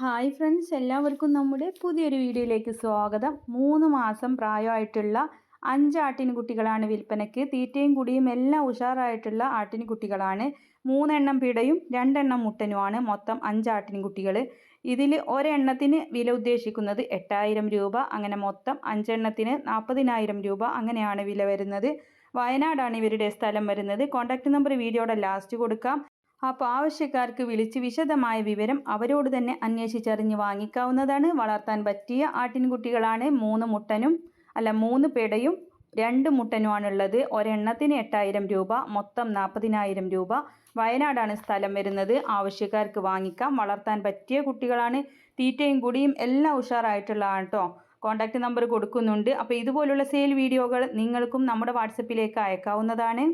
Hi friends എല്ലാവർക്കും നമ്മുടെ പുതിയൊരു വീഡിയോയിലേക്ക് സ്വാഗതം. മൂന്ന് മാസം പ്രായമായിട്ടുള്ള അഞ്ച് ആട്ടിൻകുട്ടികളാണ് വിൽപ്പനയ്ക്ക്. തീറ്റയും കുടിയും എല്ലാം ഉഷാറായിട്ടുള്ള ആട്ടിൻകുട്ടികളാണ്. മൂന്നെണ്ണം പിടയും രണ്ടെണ്ണം മുട്ടനുമാണ് മൊത്തം അഞ്ച് ആട്ടിൻകുട്ടികൾ ഇതിൽ ഒരെണ്ണത്തിന് വില ഉദ്ദേശിക്കുന്നത് എട്ടായിരം രൂപ. അങ്ങനെ മൊത്തം അഞ്ചെണ്ണത്തിന് നാൽപ്പതിനായിരം രൂപ അങ്ങനെയാണ് വില വരുന്നത്. വയനാടാണ് ഇവരുടെ സ്ഥലം വരുന്നത്. കോൺടാക്റ്റ് നമ്പർ വീഡിയോയുടെ ലാസ്റ്റ് കൊടുക്കാം. അപ്പോൾ ആവശ്യക്കാർക്ക് വിളിച്ച് വിശദമായ വിവരം അവരോട് തന്നെ അന്വേഷിച്ചറിഞ്ഞ് വാങ്ങിക്കാവുന്നതാണ്. വളർത്താൻ പറ്റിയ ആട്ടിൻകുട്ടികളാണ് മൂന്ന് മുട്ടനും അല്ല മൂന്ന് പേടയും രണ്ട് മുട്ടനുമാണുള്ളത്. ഒരെണ്ണത്തിന് എട്ടായിരം രൂപ മൊത്തം നാൽപ്പതിനായിരം രൂപ. വയനാടാണ് സ്ഥലം വരുന്നത്. ആവശ്യക്കാർക്ക് വാങ്ങിക്കാം. വളർത്താൻ പറ്റിയ കുട്ടികളാണ്. തീറ്റയും കുടിയും എല്ലാം ഉഷാറായിട്ടുള്ളതാണ് കേട്ടോ കോൺടാക്റ്റ് നമ്പർ കൊടുക്കുന്നുണ്ട്. അപ്പോൾ ഇതുപോലുള്ള സെയിൽ വീഡിയോകൾ നിങ്ങൾക്കും നമ്മുടെ വാട്സപ്പിലേക്ക് അയക്കാവുന്നതാണ്.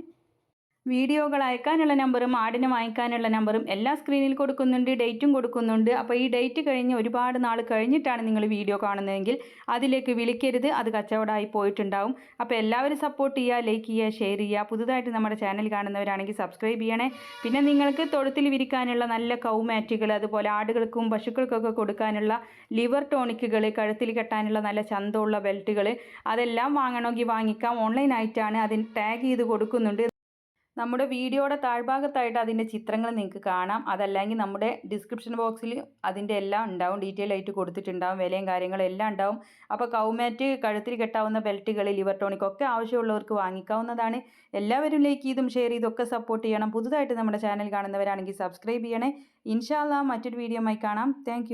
വീഡിയോകൾ അയക്കാനുള്ള നമ്പറും ആടിനെ വാങ്ങിക്കാനുള്ള നമ്പറും എല്ലാ സ്ക്രീനിൽ കൊടുക്കുന്നുണ്ട് ഡേറ്റും കൊടുക്കുന്നുണ്ട്. അപ്പോൾ ഈ ഡേറ്റ് കഴിഞ്ഞ് ഒരുപാട് നാൾ കഴിഞ്ഞിട്ടാണ് നിങ്ങൾ വീഡിയോ കാണുന്നതെങ്കിൽ അതിലേക്ക് വിളിക്കരുത്. അത് കച്ചവടമായി പോയിട്ടുണ്ടാവും. അപ്പോൾ എല്ലാവരും സപ്പോർട്ട് ചെയ്യുക ലൈക്ക് ചെയ്യുക ഷെയർ ചെയ്യുക. പുതുതായിട്ട് നമ്മുടെ ചാനൽ കാണുന്നവരാണെങ്കിൽ സബ്സ്ക്രൈബ് ചെയ്യണേ. പിന്നെ നിങ്ങൾക്ക് തൊഴുത്തിൽ വിരിക്കാനുള്ള നല്ല കൗമാറ്റുകൾ അതുപോലെ ആടുകൾക്കും പശുക്കൾക്കൊക്കെ കൊടുക്കാനുള്ള ലിവർ ടോണിക്കുകൾ കഴുത്തിൽ കെട്ടാനുള്ള നല്ല ചന്തമുള്ള ബെൽറ്റുകൾ അതെല്ലാം വാങ്ങണമെങ്കിൽ വാങ്ങിക്കാം. ഓൺലൈനായിട്ടാണ് അതിന് ടാഗ് ചെയ്ത് കൊടുക്കുന്നുണ്ട്. നമ്മുടെ വീഡിയോയുടെ താഴ്ഭാഗത്തായിട്ട് അതിന്റെ ചിത്രങ്ങൾ നിങ്ങൾക്ക് കാണാം. അതല്ലെങ്കിൽ നമ്മുടെ ഡിസ്ക്രിപ്ഷൻ ബോക്സിൽ അതിന്റെ എല്ലാം ഉണ്ടാവും. ഡീറ്റെയിൽ ആയിട്ട് കൊടുത്തിട്ടുണ്ടാവും. വിലയും കാര്യങ്ങളും എല്ലാം ഉണ്ടാവും. അപ്പോൾ കൗമാറ്റ് കഴുത്തിൽ കെട്ടാവുന്ന ബെൽറ്റുകൾ ലിവർ ടോണിക് ഒക്കെ ആവശ്യമുള്ളവർക്ക് വാങ്ങിക്കാവുന്നതാണ്. എല്ലാവരും ലൈക്ക് ചെയ്തും ഷെയർ ചെയ്തും ഒക്കെ സപ്പോർട്ട് ചെയ്യണം. പുതുതായിട്ട് നമ്മുടെ ചാനൽ കാണുന്നവരാണെങ്കിൽ സബ്സ്ക്രൈബ് ചെയ്യണേ. ഇൻഷാല്ല മറ്റൊരു വീഡിയോ കാണാം. താങ്ക്